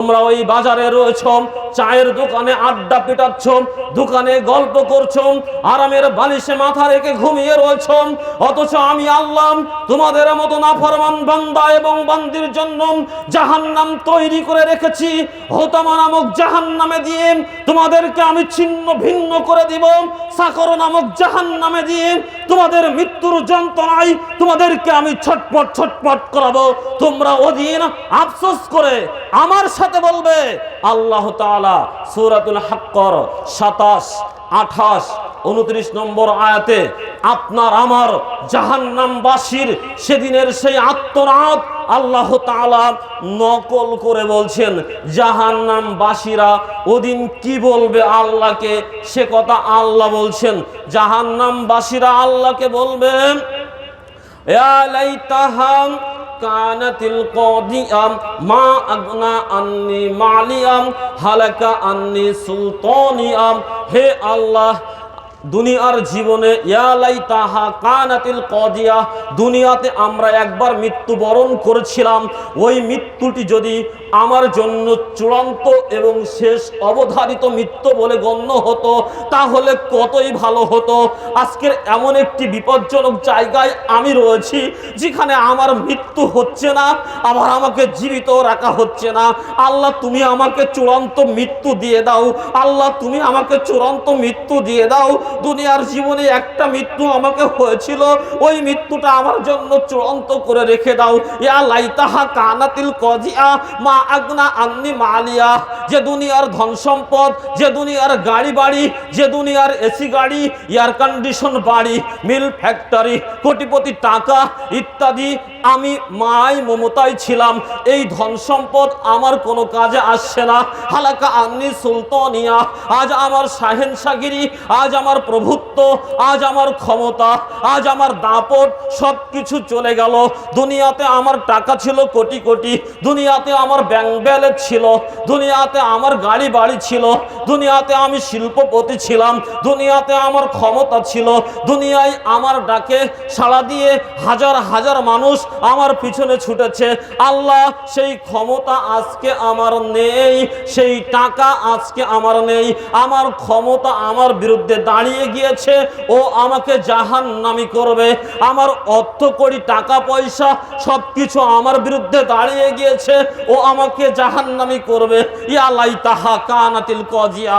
তোমরা ওই বাজারে রয়েছ চায়ের দোকানে আড্ডা পিটাচ্ছ দোকানে গল্প করছ আরামের বালিশে মাথা রেখে ঘুমিয়ে রয়েছ অথচ আমি আল্লাহ তোমাদের মতো নাফরমান বান্দা এবং বান্দির জন্য জাহান্নাম তৈরি করে রেখেছি। হোতামা নামক জাহান্নামে দিয়ে তোমাদেরকে আমি ছিন্ন ভিন্ন করে দিব। সাকর নামক জাহান নামে দিয়ে তোমাদের মৃত্যুর যন্ত্রণায় তোমাদেরকে আমি ছটপট ছটপট করাবো। তোমরা ওদিন আফসোস করে আমার সাথে বলবে, আল্লাহ তালা সুরাতুল হাক্কর সাতাশ আঠাশ, উনত্রিশ নম্বর আয়াতে, আপনার আমার জাহান্নামবাসীর সেদিনের সেই আত্মরাত আল্লাহ নকল করে বলছেন, জাহান্নামবাসীরা ওদিন কি বলবে আল্লাহকে? সে কথা আল্লাহ বলছেন, জাহান্নামবাসীরা আল্লাহকে বলবে আল্লাহ, দুনিয়ার জীবনে ইয়ালাই তাহা কানাতিল কদিয়া, দুনিয়াতে আমরা একবার মৃত্যুবরণ করেছিলাম। ওই মৃত্যুটি যদি আমার জন্য চূড়ান্ত এবং শেষ অবধারিত মৃত্যু বলে গণ্য হতো, তাহলে কতই ভালো হতো? আজকের এমন একটি বিপজ্জনক জায়গায় আমি রয়েছি, যেখানে আমার মৃত্যু হচ্ছে না, আবার আমাকে জীবিত রাখা হচ্ছে না। আল্লাহ, তুমি আমাকে চূড়ান্ত মৃত্যু দিয়ে দাও। আল্লাহ, তুমি আমাকে চূড়ান্ত মৃত্যু দিয়ে দাও। দুনিয়ার জীবনে একটা মৃত্যু আমাকে হয়েছিল, ওই মৃত্যুটা আমার জন্য চূড়ান্ত করে রেখে দাও। ইয়া লাইতাহা কানাতিল কজিয়া, মা আগনা আন্নি মালিয়া। যে দুনিয়ার ধন সম্পদ, যে দুনিয়ার গাড়ি বাড়ি, যে দুনিয়ার এসি গাড়ি, এয়ার কন্ডিশন বাড়ি, মিল ফ্যাক্টরি, কোটিপতি টাকা ইত্যাদি, আমি মাই মমতায় ছিলাম। এই ধন সম্পদ আমার কোনো কাজে আসছে না। হালাকা আন্নি সুলতানিয়া, আজ আমার শাহেন সাগিরি আজ আমার প্রভুত্ব, আজ আমার ক্ষমতা, আজ আমার দাপট সব কিছু চলে গেল। দুনিয়াতে আমার টাকা ছিল কোটি কোটি, দুনিয়াতে আমার ব্যাংক ব্যালেন্স ছিল, দুনিয়াতে আমার গাড়ি বাড়ি ছিল, দুনিয়াতে আমি শিল্পপতি ছিলাম, দুনিয়াতে আমার ক্ষমতা ছিল, দুনিয়ায় আমার ডাকে সাড়া দিয়ে হাজার হাজার মানুষ আমার পিছনে ছুটেছে। আল্লাহ, সেই ক্ষমতা আজকে আমার নেই, সেই টাকা আজকে আমার নেই, আমার ক্ষমতা আমার বিরুদ্ধে দাঁড়িয়ে গিয়েছে, ও আমাকে জাহান নামি করবে। আমার অর্থ করি টাকা পয়সা সব কিছু আমার বিরুদ্ধে দাঁড়িয়ে গিয়েছে, ও আমাকে জাহান নামি করবে। ইয়ালাই তাহা কানাতিল কজিয়া।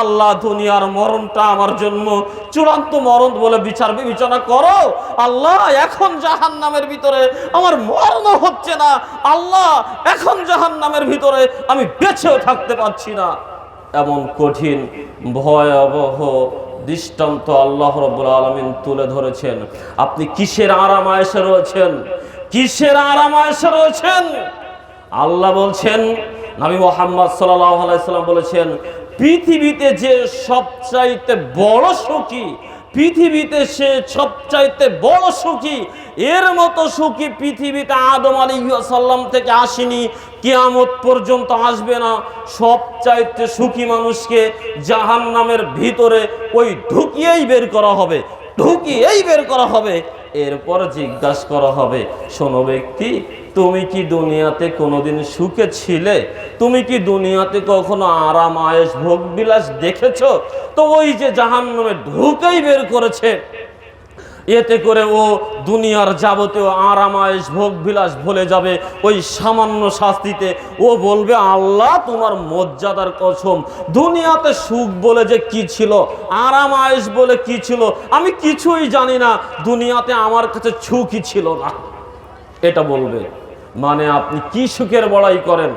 আল্লাহ দুনিয়ার মরণটা আমার জন্য চূড়ান্ত মরণ বলে বিচার বিবেচনা করো। আল্লাহ এখন জাহান নামের ভিতরে আমার মরণ হচ্ছে না। আল্লাহ এখন জাহান নামের ভিতরে আমি বেঁচেও থাকতে পারছি না। এমন কঠিন, ভয়াবহ দৃষ্টান্ত আল্লাহ রব্বুল আলমিন তুলে ধরেছেন। আপনি কিসের আরাম আয়েসে রয়েছেন? কিসের আরাম আয়েসে রয়েছেন? আল্লাহ বলছেন, নবী মোহাম্মদ আলাইসাল্লাম বলেছেন, পৃথিবীতে যে সবচাইতে বড় সুখী, পৃথিবীতে সে সবচাইতে বড় সুখী, এর মতো সুখী পৃথিবীতে আদম আলী সাল্লাম থেকে আসেনি, কিয়ামত পর্যন্ত আসবে না। সবচাইতে সুখী মানুষকে জাহান নামের ভিতরে ওই ঢুকিয়েই বের করা হবে। ঢুকিয়েই বের করা হবে। এরপর জিজ্ঞাসা করা হবে, শোনো ব্যক্তি, তুমি কি দুনিয়াতে কোনোদিন সুখে ছিলে? তুমি কি দুনিয়াতে কখনো আরাম আয়েস ভোগ, বিলাস দেখেছ? তো ওই যে জাহান্নামে ঢুকেই বের করেছে। এতে করে ও দুনিয়ার যাবতীয় আরামায়েশ ভোগ বিলাস ভুলে যাবে। ওই সামান্য শাস্তিতে ও বলবে, আল্লাহ, তোমার মর্যাদার কসম। দুনিয়াতে সুখ বলে যে কি ছিল, আরামায়েশ বলে কি ছিল, আমি কিছুই জানি না। দুনিয়াতে আমার কাছে সুখই ছিল না। এটা বলবে। মানে আপনি কি সুখের বড়াই করেন?